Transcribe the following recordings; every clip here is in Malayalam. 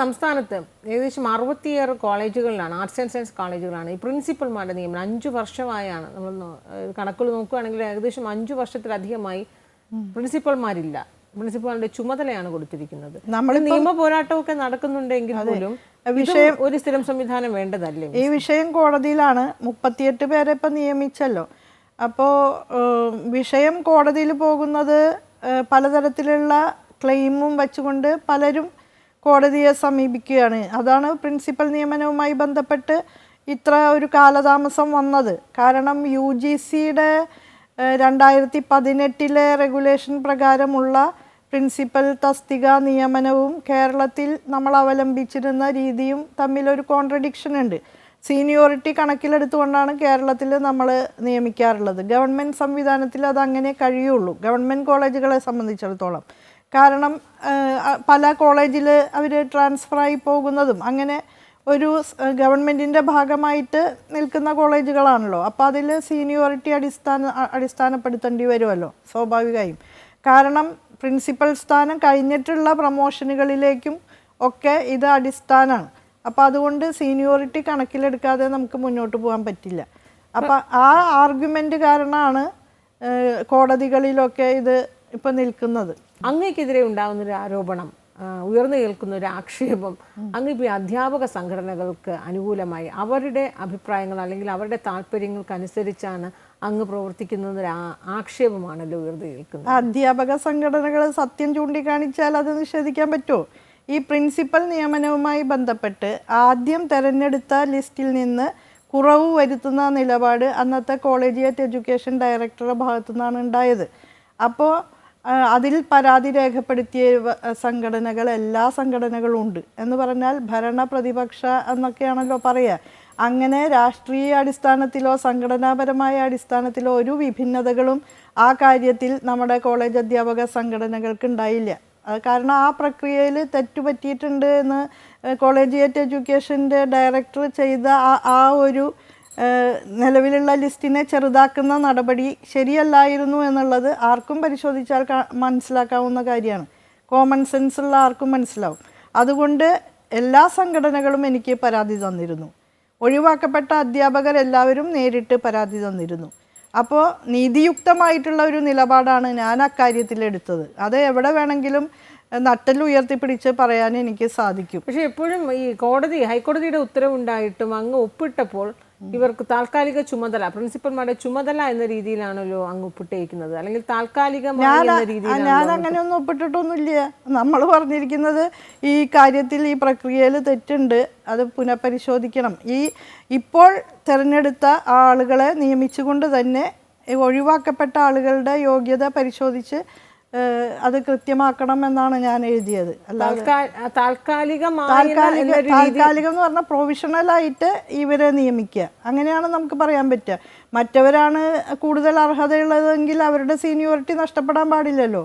സംസ്ഥാനത്ത് ഏകദേശം അറുപത്തിയേറെ കോളേജുകളിലാണ് ആർട്സ് ആൻഡ് സയൻസ് കോളേജുകളാണ്. ഈ പ്രിൻസിപ്പൽമാരുടെ നിയമനം അഞ്ചു വർഷമായാണ് നമ്മൾ കണക്കുകൾ നോക്കുകയാണെങ്കിൽ ഏകദേശം അഞ്ചു വർഷത്തിലധികമായി പ്രിൻസിപ്പൽമാരില്ല. പ്രിൻസിപ്പലിന്റെ ചുമതലയാണ് കൊടുത്തിരിക്കുന്നത്. നമ്മൾ നിയമ പോരാട്ടമൊക്കെ നടക്കുന്നുണ്ടെങ്കിൽ പോലും വിഷയം ഒരു സ്ഥിരം സംവിധാനം വേണ്ടതല്ലേ? ഈ വിഷയം കോടതിയിലാണ്. മുപ്പത്തിയെട്ട് പേരെ ഇപ്പം നിയമിച്ചല്ലോ. അപ്പോൾ വിഷയം കോടതിയിൽ പോകുന്നത് പലതരത്തിലുള്ള ക്ലെയിമും വെച്ചുകൊണ്ട് പലരും കോടതിയെ സമീപിക്കുകയാണ്. അതാണ് പ്രിൻസിപ്പൽ നിയമനവുമായി ബന്ധപ്പെട്ട് ഇത്ര ഒരു കാലതാമസം വന്നത്. കാരണം യു ജി സിയുടെ രണ്ടായിരത്തി പതിനെട്ടിലെ റെഗുലേഷൻ പ്രകാരമുള്ള പ്രിൻസിപ്പൽ തസ്തിക നിയമനവും കേരളത്തിൽ നമ്മൾ അവലംബിച്ചിരുന്ന രീതിയും തമ്മിലൊരു കോൺട്രഡിക്ഷൻ ഉണ്ട്. സീനിയോറിറ്റി കണക്കിലെടുത്തുകൊണ്ടാണ് കേരളത്തിൽ നമ്മൾ നിയമിക്കാറുള്ളത്. ഗവൺമെന്റ് സംവിധാനത്തിൽ അത് അങ്ങനെ കഴിയുള്ളൂ. ഗവൺമെന്റ് കോളേജുകളെ സംബന്ധിച്ചിടത്തോളം. കാരണം പല കോളേജിൽ അവർ ട്രാൻസ്ഫറായി പോകുന്നതും അങ്ങനെ ഒരു ഗവൺമെന്റിന്റെ ഭാഗമായിട്ട് നിൽക്കുന്ന കോളേജുകളാണല്ലോ. അപ്പോൾ അതിൽ സീനിയോറിറ്റി അടിസ്ഥാന അടിസ്ഥാനപ്പെടുത്തേണ്ടി വരുമല്ലോ സ്വാഭാവികമായും കാരണം പ്രിൻസിപ്പൽ സ്ഥാനം കഴിഞ്ഞിട്ടുള്ള പ്രൊമോഷനുകളിലേക്കും ഒക്കെ ഇത് അടിസ്ഥാനമാണ് അപ്പോൾ അതുകൊണ്ട് സീനിയോറിറ്റി കണക്കിലെടുക്കാതെ നമുക്ക് മുന്നോട്ട് പോകാൻ പറ്റില്ല. അപ്പോൾ ആ ആർഗ്യുമെന്റ് കാരണമാണ് കോടതികളിലൊക്കെ ഇത് ഇപ്പം നിൽക്കുന്നത്. അങ്ങയ്ക്കെതിരെ ഉണ്ടാകുന്ന ഒരു ആരോപണം ഉയർന്നു കേൾക്കുന്ന ഒരു ആക്ഷേപം അങ്ങ് ഇപ്പോൾ ഈ അധ്യാപക സംഘടനകൾക്ക് അനുകൂലമായി അവരുടെ അഭിപ്രായങ്ങൾ അല്ലെങ്കിൽ അവരുടെ താല്പര്യങ്ങൾക്കനുസരിച്ചാണ് അങ്ങ് പ്രവർത്തിക്കുന്ന ഒരു ആക്ഷേപമാണല്ലോ ഉയർന്നു കേൾക്കുന്നത്. അധ്യാപക സംഘടനകൾ സത്യം ചൂണ്ടിക്കാണിച്ചാൽ അത് നിഷേധിക്കാൻ പറ്റുമോ? ഈ പ്രിൻസിപ്പൽ നിയമനവുമായി ബന്ധപ്പെട്ട് ആദ്യം തെരഞ്ഞെടുത്ത ലിസ്റ്റിൽ നിന്ന് കുറവ് വരുത്തുന്ന നിലപാട് അന്നത്തെ കോളേജിയറ്റ് എഡ്യൂക്കേഷൻ ഡയറക്ടറുടെ ഭാഗത്തു നിന്നാണ് ഉണ്ടായത്. അപ്പോൾ അതിൽ പരാതി രേഖപ്പെടുത്തിയ സംഘടനകൾ എല്ലാ സംഘടനകളും ഉണ്ട്. എന്ന് പറഞ്ഞാൽ ഭരണ പ്രതിപക്ഷ എന്നൊക്കെയാണല്ലോ പറയുക. അങ്ങനെ രാഷ്ട്രീയ അടിസ്ഥാനത്തിലോ സംഘടനാപരമായ അടിസ്ഥാനത്തിലോ ഒരു വിഭിന്നതകളും ആ കാര്യത്തിൽ നമ്മുടെ കോളേജ് അധ്യാപക സംഘടനകൾക്ക് ഉണ്ടായില്ല. കാരണം ആ പ്രക്രിയയിൽ തെറ്റുപറ്റിയിട്ടുണ്ട് എന്ന് കോളേജിയേറ്റ് എഡ്യൂക്കേഷന്റെ ഡയറക്ടർ ചെയ്ത ആ ഒരു നിലവിലുള്ള ലിസ്റ്റിനെ ചെറുതാക്കുന്ന നടപടി ശരിയല്ലായിരുന്നു എന്നുള്ളത് ആർക്കും പരിശോധിച്ചാൽ മനസ്സിലാക്കാവുന്ന കാര്യമാണ്. കോമൺ സെൻസ് ഉള്ള ആർക്കും മനസ്സിലാവും. അതുകൊണ്ട് എല്ലാ സംഘടനകളും എനിക്ക് പരാതി തന്നിരുന്നു. ഒഴിവാക്കപ്പെട്ട അധ്യാപകർ എല്ലാവരും നേരിട്ട് പരാതി തന്നിരുന്നു. അപ്പോൾ നീതിയുക്തമായിട്ടുള്ള ഒരു നിലപാടാണ് ഞാൻ അക്കാര്യത്തിൽ എടുത്തത്. അത് എവിടെ വേണമെങ്കിലും നട്ടൽ ഉയർത്തിപ്പിടിച്ച് പറയാൻ എനിക്ക് സാധിക്കും. പക്ഷേ എപ്പോഴും ഈ കോടതി ഹൈക്കോടതിയുടെ ഉത്തരവുണ്ടായിട്ടും അങ്ങ് ഒപ്പിട്ടപ്പോൾ ഇവർക്ക് താൽക്കാലിക ചുമതല പ്രിൻസിപ്പൽമാരുടെ ചുമതല എന്ന രീതിയിലാണല്ലോ അങ്ങ് ഒപ്പിട്ടേക്കുന്നത്. അല്ലെങ്കിൽ താൽക്കാലികമായി ഞാൻ അങ്ങനെ ഒന്നും ഒപ്പിട്ടിട്ടൊന്നുമില്ല. നമ്മൾ പറഞ്ഞിരിക്കുന്നത് ഈ കാര്യത്തിൽ ഈ പ്രക്രിയയിൽ തെറ്റുണ്ട്. അത് പുനഃപരിശോധിക്കണം. ഈ ഇപ്പോൾ തിരഞ്ഞെടുത്ത ആളുകളെ നിയമിച്ചുകൊണ്ട് തന്നെ ഒഴിവാക്കപ്പെട്ട ആളുകളുടെ യോഗ്യത പരിശോധിച്ച് അത് കൃത്യമാക്കണം എന്നാണ് ഞാൻ എഴുതിയത്. താൽക്കാലിക താൽക്കാലികം എന്ന് പറഞ്ഞാൽ പ്രൊവിഷണലായിട്ട് ഇവരെ നിയമിക്കുക. അങ്ങനെയാണ് നമുക്ക് പറയാൻ പറ്റുക. മറ്റവരാണ് കൂടുതൽ അർഹതയുള്ളതെങ്കിൽ അവരുടെ സീനിയോറിറ്റി നഷ്ടപ്പെടാൻ പാടില്ലല്ലോ.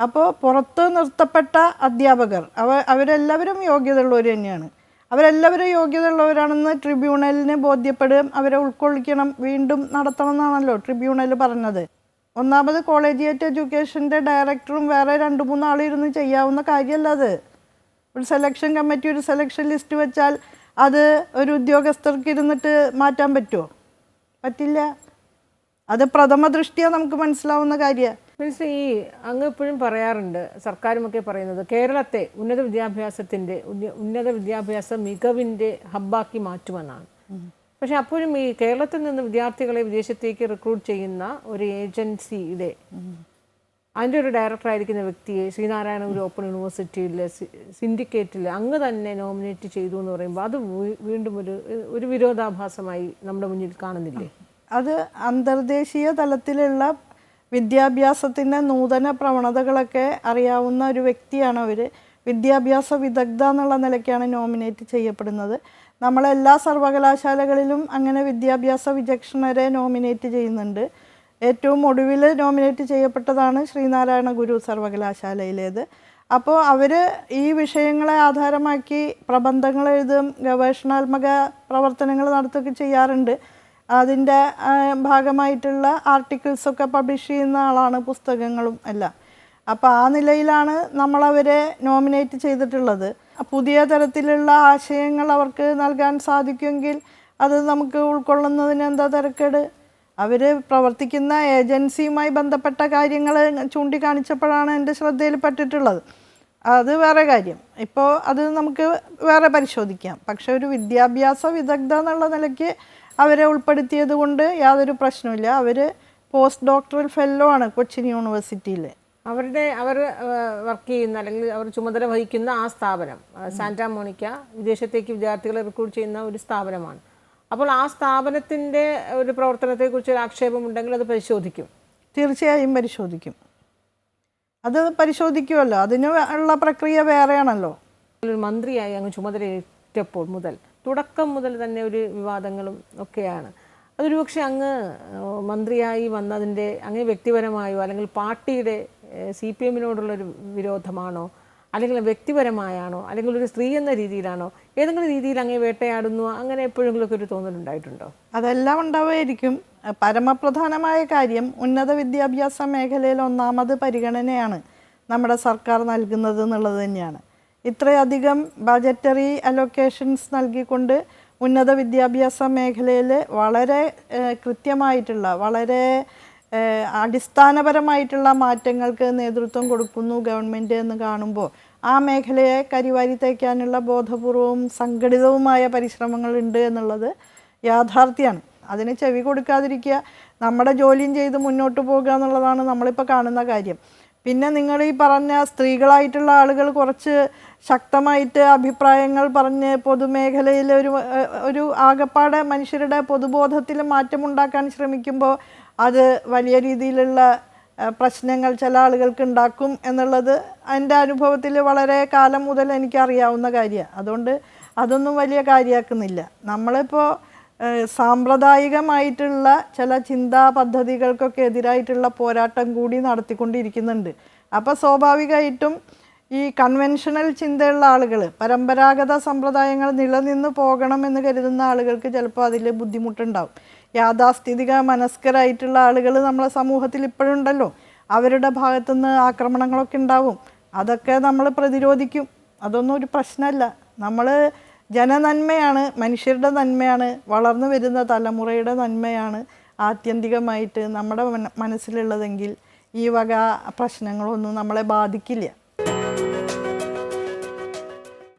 അപ്പോൾ പുറത്ത് നിർത്തപ്പെട്ട അധ്യാപകർ അവ അവരെല്ലാവരും യോഗ്യതയുള്ളവർ തന്നെയാണ്. അവരെല്ലാവരും യോഗ്യതയുള്ളവരാണെന്ന് ട്രിബ്യൂണലിന് ബോധ്യപ്പെടുകയും അവരെ ഉൾക്കൊള്ളിക്കണം വീണ്ടും നടത്തണം എന്നാണല്ലോ ട്രിബ്യൂണൽ പറഞ്ഞത്. ഒന്നാമത് കോളേജിയേറ്റ് എഡ്യൂക്കേഷന്റെ ഡയറക്ടറും വേറെ രണ്ട് മൂന്ന് ആളിരുന്ന് ചെയ്യാവുന്ന കാര്യമല്ല അത്. ഒരു സെലക്ഷൻ കമ്മിറ്റി ഒരു സെലക്ഷൻ ലിസ്റ്റ് വെച്ചാൽ അത് ഒരു ഉദ്യോഗസ്ഥർക്ക് ഇരുന്നിട്ട് മാറ്റാൻ പറ്റുമോ? പറ്റില്ല. അത് പ്രഥമ ദൃഷ്ടിയാണ് നമുക്ക് മനസ്സിലാവുന്ന കാര്യമാണ് മീൻസ് ഈ അങ്ങ് എപ്പോഴും പറയാറുണ്ട് സർക്കാരുമൊക്കെ പറയുന്നത് കേരളത്തെ ഉന്നത വിദ്യാഭ്യാസത്തിന്റെ ഉന്നത വിദ്യാഭ്യാസ മികവിന്റെ ഹബ്ബാക്കി മാറ്റുമെന്നാണ്. പക്ഷെ അപ്പോഴും ഈ കേരളത്തിൽ നിന്ന് വിദ്യാർത്ഥികളെ വിദേശത്തേക്ക് റിക്രൂട്ട് ചെയ്യുന്ന ഒരു ഏജൻസിയുടെ അതിന്റെ ഒരു ഡയറക്ടർ ആയിരിക്കുന്ന വ്യക്തിയെ ശ്രീനാരായണ ഗുരു ഓപ്പൺ യൂണിവേഴ്സിറ്റിയിൽ സിൻഡിക്കേറ്റിൽ അങ്ങ് തന്നെ നോമിനേറ്റ് ചെയ്തു എന്ന് പറയുമ്പോൾ അത് വീണ്ടും ഒരു ഒരു വിരോധാഭാസമായി നമ്മുടെ മുന്നിൽ കാണുന്നില്ലേ? അത് അന്തർദേശീയ തലത്തിലുള്ള വിദ്യാഭ്യാസത്തിന്റെ നൂതന പ്രവണതകളൊക്കെ അറിയാവുന്ന ഒരു വ്യക്തിയാണ് അവർ വിദ്യാഭ്യാസ വിദഗ്ധ എന്നുള്ള നിലയ്ക്കാണ് നോമിനേറ്റ് ചെയ്യപ്പെടുന്നത്. നമ്മളെല്ലാ സർവകലാശാലകളിലും അങ്ങനെ വിദ്യാഭ്യാസ വിചക്ഷണരെ നോമിനേറ്റ് ചെയ്യുന്നുണ്ട്. ഏറ്റവും ഒടുവിൽ നോമിനേറ്റ് ചെയ്യപ്പെട്ടതാണ് ശ്രീനാരായണ ഗുരു സർവകലാശാലയിലേത്. അപ്പോൾ അവർ ഈ വിഷയങ്ങളെ ആധാരമാക്കി പ്രബന്ധങ്ങൾ എഴുതും ഗവേഷണാത്മക പ്രവർത്തനങ്ങൾ നടത്തുകയൊക്കെ ചെയ്യാറുണ്ട്. അതിന്റെ ഭാഗമായിട്ടുള്ള ആർട്ടിക്കിൾസൊക്കെ പബ്ലിഷ് ചെയ്യുന്ന ആളാണ് പുസ്തകങ്ങളും എല്ലാം. അപ്പോൾ ആ നിലയിലാണ് നമ്മളവരെ നോമിനേറ്റ് ചെയ്തിട്ടുള്ളത്. പുതിയ തരത്തിലുള്ള ആശയങ്ങൾ അവർക്ക് നൽകാൻ സാധിക്കുമെങ്കിൽ അത് നമുക്ക് ഉൾക്കൊള്ളുന്നതിന് എന്താ തിരക്കേട്? അവർ പ്രവർത്തിക്കുന്ന ഏജൻസിയുമായി ബന്ധപ്പെട്ട കാര്യങ്ങൾ ചൂണ്ടിക്കാണിച്ചപ്പോഴാണ് എന്റെ ശ്രദ്ധയിൽപ്പെട്ടിട്ടുള്ളത് അത് വേറെ കാര്യം. ഇപ്പോൾ അത് നമുക്ക് വേറെ പരിശോധിക്കാം. പക്ഷേ ഒരു വിദ്യാഭ്യാസ വിദഗ്ധ എന്നുള്ള നിലയ്ക്ക് അവരെ ഉൾപ്പെടുത്തിയത് കൊണ്ട് യാതൊരു പ്രശ്നമില്ല അവർ പോസ്റ്റ് ഡോക്ടറൽ ഫെല്ലോ ആണ് കൊച്ചിൻ യൂണിവേഴ്സിറ്റിയിൽ അവരുടെ അവർ വർക്ക് ചെയ്യുന്ന അല്ലെങ്കിൽ അവർ ചുമതല വഹിക്കുന്ന ആ സ്ഥാപനം സാന്റാ മോണിക്ക വിദേശത്തേക്ക് വിദ്യാർത്ഥികളെ റിക്രൂട്ട് ചെയ്യുന്ന ഒരു സ്ഥാപനമാണ്. അപ്പോൾ ആ സ്ഥാപനത്തിന്റെ ഒരു പ്രവർത്തനത്തെക്കുറിച്ച് ഒരു ആക്ഷേപം ഉണ്ടെങ്കിൽ അത് പരിശോധിക്കും. തീർച്ചയായും പരിശോധിക്കും. അത് പരിശോധിക്കുമല്ലോ. അതിന് ഉള്ള പ്രക്രിയ വേറെയാണല്ലോ. ഒരു മന്ത്രിയായി അങ്ങ് ചുമതലയേറ്റപ്പോൾ മുതൽ തുടക്കം മുതൽ തന്നെ ഒരു വിവാദങ്ങളും ഒക്കെയാണ്. അതൊരു പക്ഷേ അങ്ങ് മന്ത്രിയായി വന്നതിന്റെ അങ്ങ് വ്യക്തിപരമായോ അല്ലെങ്കിൽ പാർട്ടിയുടെ സി പി എമ്മിനോടുള്ളൊരു വിരോധമാണോ? അല്ലെങ്കിൽ വ്യക്തിപരമായാണോ? അല്ലെങ്കിൽ ഒരു സ്ത്രീ എന്ന രീതിയിലാണോ? ഏതെങ്കിലും രീതിയിൽ അങ്ങേ വേട്ടയാടുന്നു അങ്ങനെ എപ്പോഴെങ്കിലുമൊക്കെ ഒരു തോന്നലുണ്ടായിട്ടുണ്ടോ? അതെല്ലാം ഉണ്ടാവുമായിരിക്കും. പരമപ്രധാനമായ കാര്യം ഉന്നത വിദ്യാഭ്യാസ മേഖലയിൽ ഒന്നാമത് പരിഗണനയാണ് നമ്മുടെ സർക്കാർ നൽകുന്നത് എന്നുള്ളത് തന്നെയാണ്. ഇത്രയധികം ബജറ്ററി അലൊക്കേഷൻസ് നൽകിക്കൊണ്ട് ഉന്നത വിദ്യാഭ്യാസ മേഖലയിൽ വളരെ കൃത്യമായിട്ടുള്ള വളരെ അടിസ്ഥാനപരമായിട്ടുള്ള മാറ്റങ്ങൾക്ക് നേതൃത്വം കൊടുക്കുന്നു ഗവൺമെന്റ് എന്ന് കാണുമ്പോൾ. ആ മേഖലയെ കരിവാരി തേക്കാനുള്ള ബോധപൂർവവും സംഘടിതവുമായ പരിശ്രമങ്ങളുണ്ട് എന്നുള്ളത് യാഥാർത്ഥ്യമാണ് അതിന് ചെവി കൊടുക്കാതിരിക്കുക നമ്മുടെ ജോലിയും ചെയ്ത് മുന്നോട്ട് പോകുക എന്നുള്ളതാണ് നമ്മളിപ്പോൾ കാണുന്ന കാര്യം. പിന്നെ നിങ്ങൾ ഈ പറഞ്ഞ സ്ത്രീകളായിട്ടുള്ള ആളുകൾ കുറച്ച് ശക്തമായിട്ട് അഭിപ്രായങ്ങൾ പറഞ്ഞ് പൊതുമേഖലയിൽ ഒരു ഒരു ആകപ്പാടെ മനുഷ്യരുടെ പൊതുബോധത്തിൽ മാറ്റമുണ്ടാക്കാൻ ശ്രമിക്കുമ്പോൾ അത് വലിയ രീതിയിലുള്ള പ്രശ്നങ്ങൾ ചില ആളുകൾക്ക് ഉണ്ടാക്കും എന്നുള്ളത് എന്റെ അനുഭവത്തിൽ വളരെ കാലം മുതൽ എനിക്കറിയാവുന്ന കാര്യമാണ്. അതുകൊണ്ട് അതൊന്നും വലിയ കാര്യമാക്കുന്നില്ല. നമ്മളിപ്പോൾ സാമ്പ്രദായികമായിട്ടുള്ള ചില ചിന്താ പദ്ധതികൾക്കൊക്കെ എതിരായിട്ടുള്ള പോരാട്ടം കൂടി നടത്തിക്കൊണ്ടിരിക്കുന്നുണ്ട്. അപ്പോൾ സ്വാഭാവികമായിട്ടും ഈ കൺവെൻഷണൽ ചിന്തയുള്ള ആളുകൾ പരമ്പരാഗത സമ്പ്രദായങ്ങൾ നിലനിന്ന് പോകണമെന്ന് കരുതുന്ന ആളുകൾക്ക് ചിലപ്പോൾ അതിൽ ബുദ്ധിമുട്ടുണ്ടാവും. യാഥാസ്ഥിതിക മനസ്കരായിട്ടുള്ള ആളുകൾ നമ്മളെ സമൂഹത്തിൽ ഇപ്പോഴുണ്ടല്ലോ. അവരുടെ ഭാഗത്തുനിന്ന് ആക്രമണങ്ങളൊക്കെ ഉണ്ടാവും. അതൊക്കെ നമ്മൾ പ്രതിരോധിക്കും. അതൊന്നും ഒരു പ്രശ്നമല്ല. നമ്മൾ ജനനന്മയാണ് മനുഷ്യരുടെ നന്മയാണ് വളർന്നു വരുന്ന തലമുറയുടെ നന്മയാണ് ആത്യന്തികമായിട്ട് നമ്മുടെ മനസ്സിലുള്ളതെങ്കിൽ ഈ വക പ്രശ്നങ്ങളൊന്നും നമ്മളെ ബാധിക്കില്ല.